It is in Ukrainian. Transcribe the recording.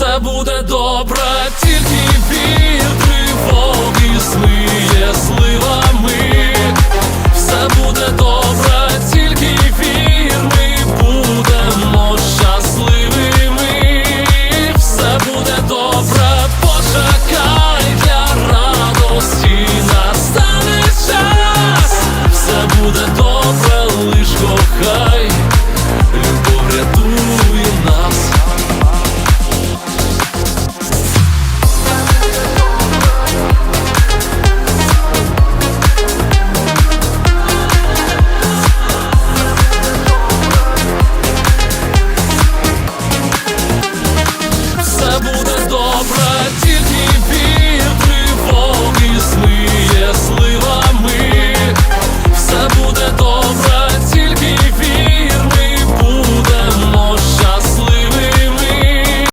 все буде добре,